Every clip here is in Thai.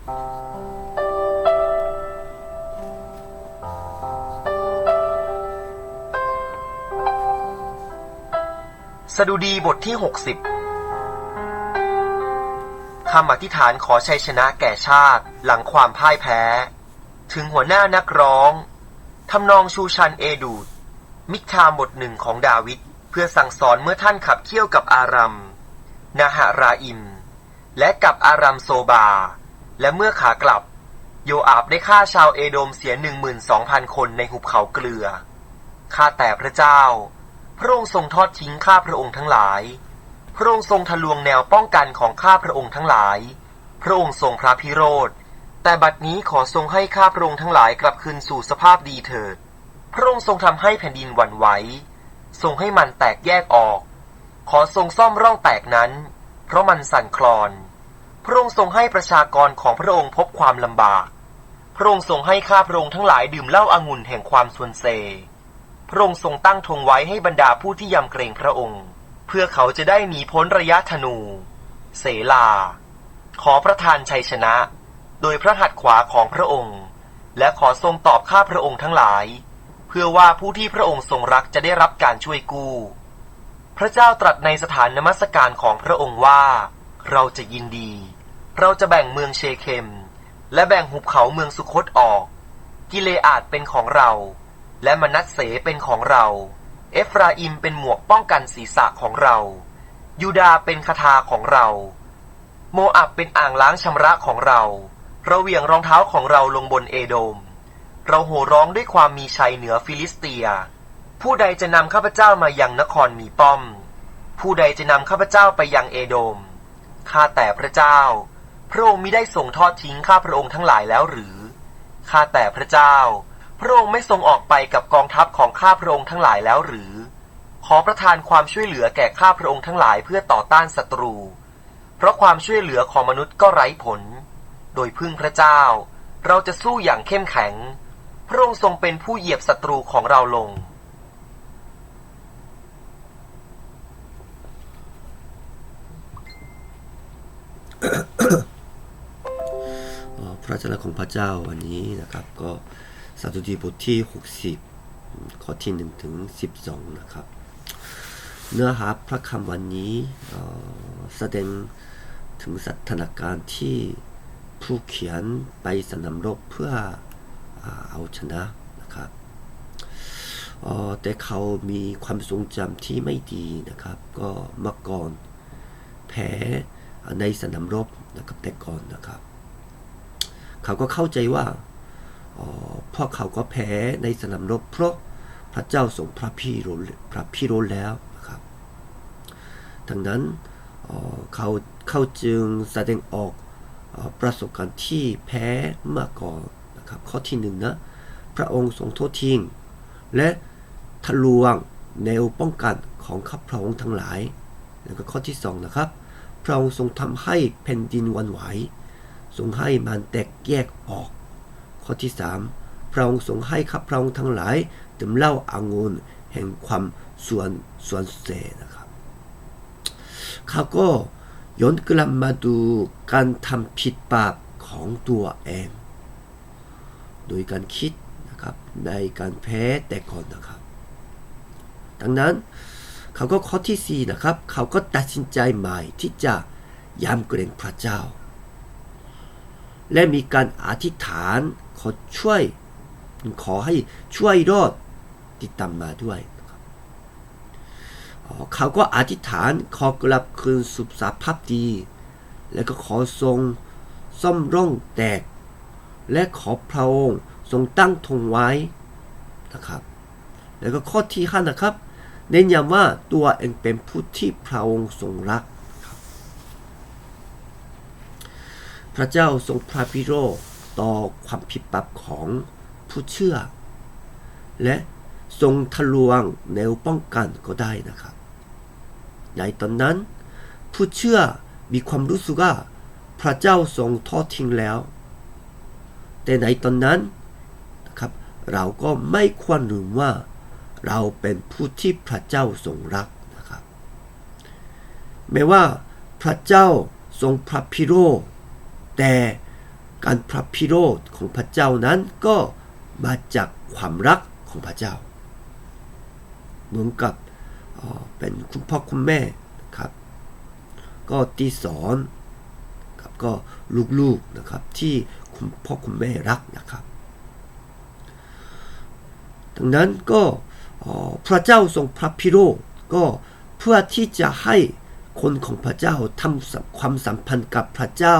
สดุดีบทที่ 60 คำอธิษฐานขอชัยชนะแก่ชาติหลังความพ่ายแพ้ ถึงหัวหน้านักร้องทำนองชูชันเอดูด มิกทามบทหนึ่งของดาวิดเพื่อสั่งสอนเมื่อท่านขับเคี่ยวกับอารัม นาหาราอิม และกับอารัมโซบา และเมื่อขากลับ โยอาบได้ฆ่าชาวเอโดมเสียหนึ่งหมื่นสองพันคนในหุบเขาเกลือ ข้าแต่พระเจ้า พระองค์ทรงทอดทิ้งข้าพระองค์ทั้งหลาย พระองค์ทรงทะลวงแนวป้องกันของข้าพระองค์ทั้งหลาย พระองค์ทรงพระพิโรธ แต่บัดนี้ขอทรงให้ข้าพระองค์ทั้งหลายกลับคืนสู่สภาพดีเถิด พระองค์ทรงทำให้แผ่นดินหวั่นไหว ทรงให้มันแตกแยกออก ขอทรงซ่อมร่องแตกนั้น เพราะมันสั่นคลอน ระองค์ทรงให้ประชากรของพระองค์พบความลำบาก พระองค์ทรงให้ข้าพระองค์ทั้งหลายดื่มเหล้าอางุ่นแห่งความสวนเซ พระองค์ทรงตั้งธงไว้ให้บรรดาผู้ที่ยำเกรงพระองค์ เพื่อเขาจะได้หนีพ้นระยะธนู เสลา ขอประทานชัยชนะ โดยพระหัตถ์ขวาของพระองค์ และขอทรงตอบข้าพระองค์ทั้งหลาย เพื่อว่าผู้ที่พระองค์ทรงรักจะได้รับการช่วยกู้ พระเจ้าตรัสในสถานนมัสการของพระองค์ว่า เราจะยินดี เราจะแบ่งเมืองเชเคม และแบ่งหุบเขาเมืองสุคตออก กิเลอาดเป็นของเรา และมนัสเสเป็นของเรา เอฟราอิมเป็นหมวกป้องกันศีรษะของเรา ยูดาเป็นคาถาของเรา โมอับเป็นอ่างล้างชำระของเรา เราเหวี่ยงรองเท้าของเราลงบนเอโดม เราโห่ร้องด้วยความมีชัยเหนือฟิลิสเตีย ผู้ใดจะนำข้าพเจ้ามายังนครมีป้อม ผู้ใดจะนำข้าพเจ้าไปยังเอโดมข้าแต่พระเจ้า พระองค์มิได้ทรงทอดทิ้งข้าพระองค์ทั้งหลายแล้วหรือ ข้าแต่พระเจ้า พระองค์ไม่ทรงออกไปกับกองทัพของข้าพระองค์ทั้งหลายแล้วหรือ ขอประทานความช่วยเหลือแก่ข้าพระองค์ทั้งหลายเพื่อต่อต้านศัตรู เพราะความช่วยเหลือของมนุษย์ก็ไร้ผล โดยพึ่งพระเจ้า เราจะสู้อย่างเข้มแข็ง พระองค์ทรงเป็นผู้เหยียบศัตรูของเราลง เอ่อพระของพระเจ้าวันนี้นะครับ ก็สดุดีบทที่ 60 ข้อที่1ถึง12 นะครับ เนื้อหาพระคำวันนี้แสดงถึงสถานการณ์ที่ผู้เขียนไปสนามรบเพื่อาเอาชนะนะครับแต่เขามีความทรงจำที่ไม่ดีนะครับ ก็เมื่อก่อนแพ้ในสนามรบนะครับแต่ก่อนนะครับ เขาก็เข้าใจว่าอ๋อพวกเขาก็แพ้ในสนามรบเพราะพระเจ้าทรงพระพิโรพระพิโรธแล้วนะครับดังนั้นเขาเขาจึงแสดงออกอประสบการณ์ที่แพ้มื่อก่อนนะครับข้อที่หนึ่งนะพระองค์ทรงโทษทิ้งและทะลวงแนวป้องกันของข้าพระองค์ทั้งหลาย แล้วก็ข้อที่สองนะครับ พระองค์ทรงทำให้แผ่นดินวันไหว ทรงให้มันแตกแยกออก ข้อที่สามพระองค์ทรงให้ข้าพระองค์ทั้งหลายดื่มเหล้าอางุ่นแห่งความส่วนส่วนเสนะครับเขาก็ย้อนกลับมาดูการทำผิดบาปของตัวเอง โดยการคิดนะครับในการแพ้แต่ก่อนนะครับ ดังนั้นเขาก็ข้อที่สี่นะครับ เขาก็ตัดสินใจใหม่ที่จะยำเกรงพระเจ้า และมีการอธิษฐานขอช่วย ขอให้ช่วยรอดติดตามมาด้วยนะครับเขาก็อธิษฐานขอกลับคืนสุขสภาพดี และก็ขอทรงซ่อมร่องแตก และขอพระองค์ทรงตั้งธงไว้นะครับ แล้วก็ข้อที่ห้านะครับ เน้นย้ำว่าตัวเองเป็นผู้ที่พระองค์ทรงรัก พระเจ้าทรงพระพิโรธต่อความผิดบาปของผู้เชื่อ และทรงทะลวงแนวป้องกันก็ได้นะครับ ในตอนนั้น ผู้เชื่อมีความรู้สึกว่าพระเจ้าทรงทอดทิ้งแล้ว แต่ในตอนนั้นนะครับ เราก็ไม่ควรลืมว่าเราเป็นผู้ที่พระเจ้าทรงรักนะครับแม้ว่าพระเจ้าทรงพระพิโรธ แต่การพระพิโรธของพระเจ้านั้นก็มาจากความรักของพระเจ้า เหมือนกับเป็นคุณพ่อคุณแม่นะครับ ก็ตีสอนครับก็ลูกๆนะครับที่คุณพ่อคุณแม่รักนะครับ ดังนั้นก็พระเจ้าทรงพระพิโรธก็เพื่อที่จะให้คนของพระเจ้าทำความสัมพันธ์กับพระเจ้า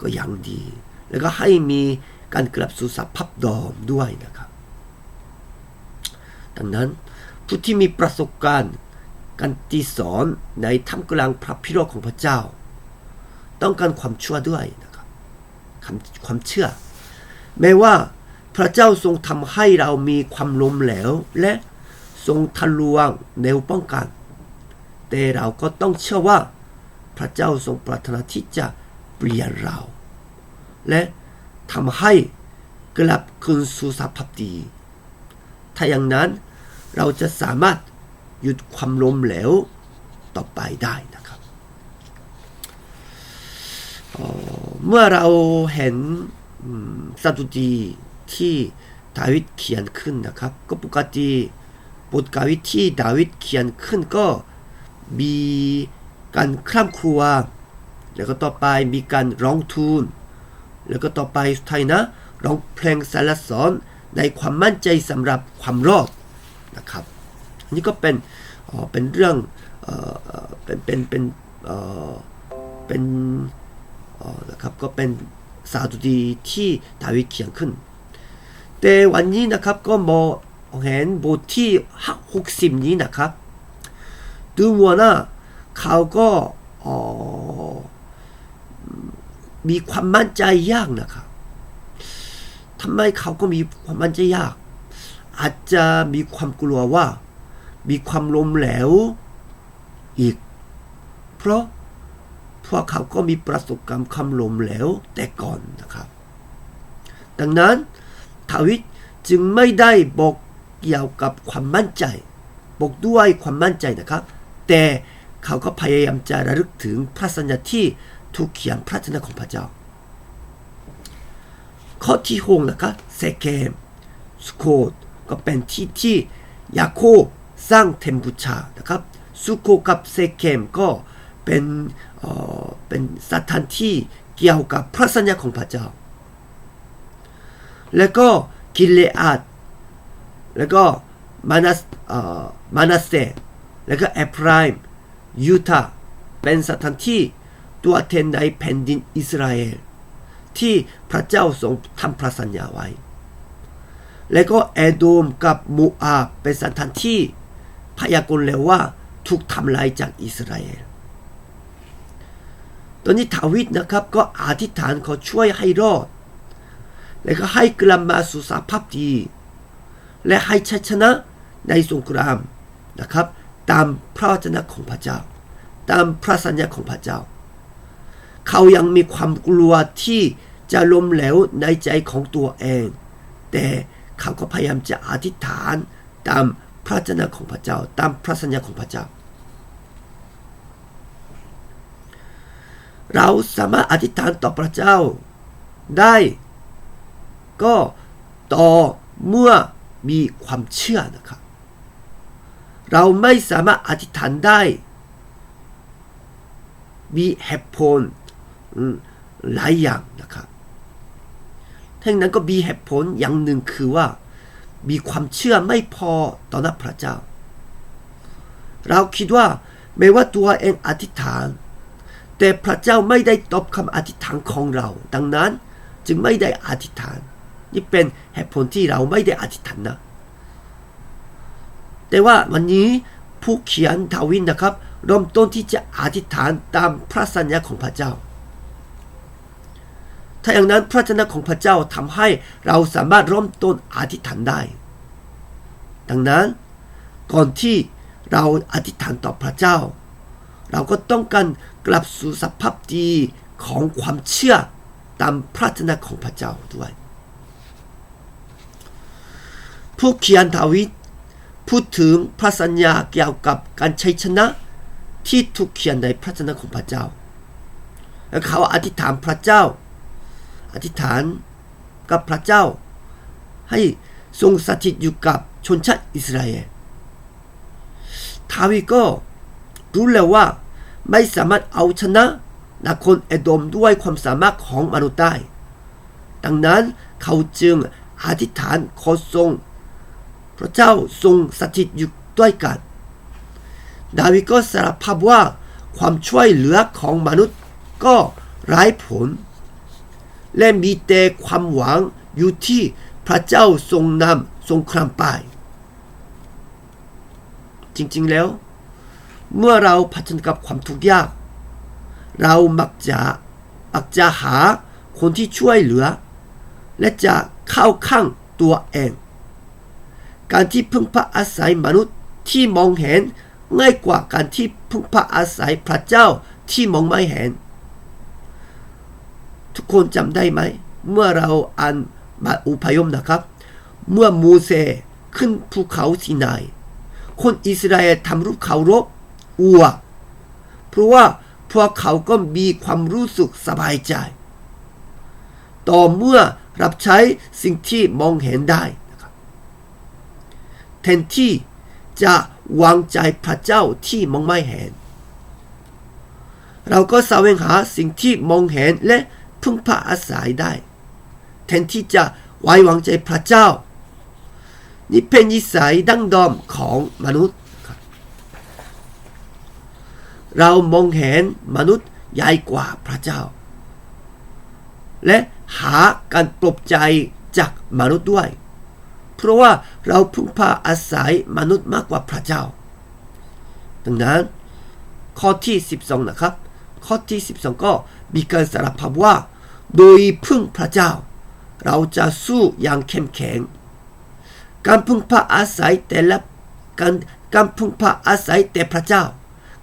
ก็ย่างดี แล้วก็ให้มีการกลับสู่สภาพเดอมด้วยนะครับ ดังนั้นผู้ที่มีประสบการณ์การตีสอนในท่ามกลางพระพิโรธของพระเจ้า ต้องการความชั่วด้วยนะครับความความเชื่อ แม้ว่าพระเจ้าทรงทำให้เรามีความล้มเหลวและทรงทะลวงแนวป้องกัน แต่เราก็ต้องเชื่อว่าพระเจ้าทรงปรารถนาที่จะ เปลี่ยนเรา และทำให้กลับคืนสู่สภาพดี ถ้าอย่างนั้นเราจะสามารถหยุดความล้มเหลวต่อไปได้นะครับเเมื่อเราเห็นสดุดีที่ดาวิดเขียนขึ้นนะครับ ก็ปกติบทกาวิที่ดาวิดเขียนขึ้นก็มีการคร่ำครวญ แล้วก็ต่อไปมีการร้องทูล แล้วก็ต่อไปสุดท้ายนะร้องเพลงสรรเสริญในความมั่นใจสำหรับความรอดนะครับอันนี้ก็เป็นเป็นเรื่องเป็นเป็นเป็นเป็นนะครับก็เป็นสาดุดีที่ดาวิดเขียนขึ้น แต่วันนี้นะครับก็มองเห็นบทที่หกสิบนี้นะครับ ดูเหมัวนะเขาก็ออ มีความมั่นใจยากนะครับทำไมเขาก็มีความมั่นใจยาก อาจจะมีความกลัวว่า มีความล้มเหลวอีก เพราะพวกเขาก็มีประสบการณ์ความล้มเหลวแต่ก่อนนะครับ ดังนั้นทาวิตจึงไม่ได้บอกเกี่ยวกับความมั่นใจ บอกด้วยความมั่นใจนะครับ แต่เขาก็พยายามจะระลึกถึงพระสัญญาที่ ถูกเขียนพระชนะของพระเจ้า ข้อที่หกนะครับเซเคมสโคดก็เป็นที่ที่ยาโคบสร้างเทมบูชานะครับสุโคกับเซเคมก็เป็นเอ่อเป็นสถานที่เกี่ยวกับพระสัญญาของพระเจ้า แล้วก็กิเลอาดแล้วก็มานัสอ่อมานาเซแล้วก็เอฟรายมยูทาเป็นสถานที่ ตัวแทนในแผ่นดินอิสราเอลที่พระเจ้าทรงทำพระสัญญาไว้ แล้วก็เอโดมกับมูอาบเป็นสถานที่พยากรณ์แล้วว่าถูกทำลายจากอิสราเอล ตอนนี้ทาวิดนะครับก็อธิษฐานขอช่วยให้รอด แล้วก็ให้กลับมาสู่สภาพดี และให้ชัยชนะในสงครามนะครับ ตามพระวจนะของพระเจ้า ตามพระสัญญาของพระเจ้า เขายังมีความกลัวที่จะล้มเหลวในใจของตัวเอง แต่เขาก็พยายามจะอธิษฐานตามพระวจนะของพระเจ้า ตามพระสัญญาของพระเจ้า เราสามารถอธิษฐานต่อพระเจ้าได้ ก็ต่อเมื่อมีความเชื่อนะครับ เราไม่สามารถอธิษฐานได้ มีเหตุผล หลายอย่างนะครับทั้งนั้นก็มีเหตุผลอย่างหนึ่งคือว่า มีความเชื่อไม่พอต่อหน้าพระเจ้า เราคิดว่าไม่ว่าตัวเองอธิษฐาน แต่พระเจ้าไม่ได้ตอบคำอธิษฐานของเรา ดังนั้นจึงไม่ได้อธิษฐาน นี่เป็นเหตุผลที่เราไม่ได้อธิษฐานนะ แต่ว่าวันนี้ผู้เขียนทาวินนะครับเริ่มต้นที่จะอธิษฐานตามพระสัญญาของพระเจ้า ถ้าอย่างนั้นพระชนะของพระเจ้าทำให้เราสามารถร่มต้นอธิษฐานได้ ดังนั้นก่อนที่เราอธิษฐานต่อพระเจ้า เราก็ต้องการกลับสู่สภาพดีของความเชื่อตามพระชนะของพระเจ้าด้วย ผู้เขียนทาวิตพูดถึงพระสัญญาเกี่ยวกับการชัยชนะที่ถูกเขียนในพระชนะของพระเจ้าและเขาอธิษฐานพระเจ้า อธิษฐานกับพระเจ้า ให้ทรงสถิตอยู่กับชนชาติอิสราเอลทาวีก็รู้แล้วว่าไม่สามารถเอาชนะนครเอโดมด้วยความสามารถของมนุษย์ได้ ดังนั้นเขาจึงอธิษฐานขอทรง พระเจ้าทรงสถิตอยู่ด้วยกัน ดาวิดก็สารภาพว่าความช่วยเหลือของมนุษย์ก็ไร้ผล และมีแต่ความหวังอยู่ที่พระเจ้าทรงนำทรงครามไป จริงๆแล้ว เมื่อเราเผชิญกับความทุกข์ยาก เรามักจะมักจะหาคนที่ช่วยเหลือ และจะเข้าข้างตัวเอง การที่พึ่งพาอาศัยมนุษย์ที่มองเห็นง่ายกว่าการที่พึ่งพาอาศัยพระเจ้าที่มองไม่เห็น ทุกคนจำได้ไหม เมื่อเราอ่านมาอุพยมนะครับ เมื่อมูเซขึ้นภูเขาซีนาย คนอิสราเอลทำรูปเคารพอัว เพราะว่าพวกเขาก็มีความรู้สึกสบายใจ ต่อเมื่อรับใช้สิ่งที่มองเห็นได้นะครับแทนที่จะวางใจพระเจ้าที่มองไม่เห็น เราก็แสวงหาสิ่งที่มองเห็นและ พึ่งพาอาศัยได้ แทนที่จะไว้วางใจพระเจ้า นี่เป็นนิสัยดั้งเดอมของมนุษย์ครับเรามองเห็นมนุษย์ใหญ่กว่าพระเจ้า และหาการปลอบใจจากมนุษย์ด้วย เพราะว่าเราพึ่งพาอาศัยมนุษย์มากกว่าพระเจ้า ดังนั้นข้อที่ 12 นะครับ ข้อที่ 12 ก็มีการสารภาพว่า โดยพึ่งพระเจ้า เราจะสู้อย่างเข้มแข็ง การพึ่งพาอาศัยแต่ละการการพึ่งพาอาศัยแต่พระเจ้า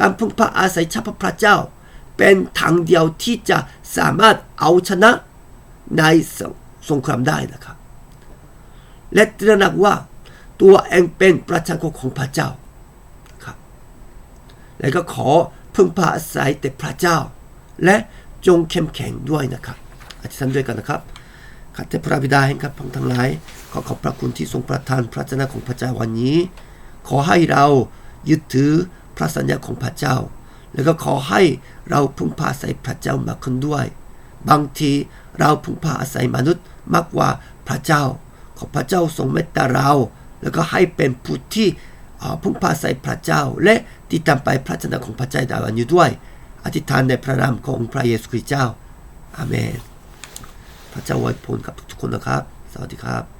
การพึ่งพาอาศัยเฉพาะพระเจ้า เป็นทางเดียวที่จะสามารถเอาชนะในสสงครามได้นะครับ และตระหนักว่าตัวเองเป็นประชากรของพระเจ้าครับและก็ขอพึ่งพาอาศัยแต่พระเจ้า และจงเข้มแข็งด้วยนะครับ อธิษฐานด้วยกันนะครับข้าแต่พระบิดาแห่งข้าพงทั้งหลาย ขอขอบพระคุณที่ทรงประทานพระเจ้าของพระเจ้าวันนี้ ขอให้เรายึดถือพระสัญญาของพระเจ้า แล้วก็ขอให้เราพึ่งพาอาศัยพระเจ้ามากขึ้นด้วย บางทีเราพึ่งพาอาศัยมนุษย์มากกว่าพระเจ้า ขอพระเจ้าทรงเมตตาเรา แล้วก็ให้เป็นผู้ที่พึ่งพาอาศัยพระเจ้า และติดตามไปพระเจ้าของพระเจ้าดาวันอยู่ด้วย อธิษฐานในพระนามของพระเยซูคริสต์เจ้าอาเมน พระเจ้าไว้พรกับทุกๆคนนะครับ สวัสดีครับ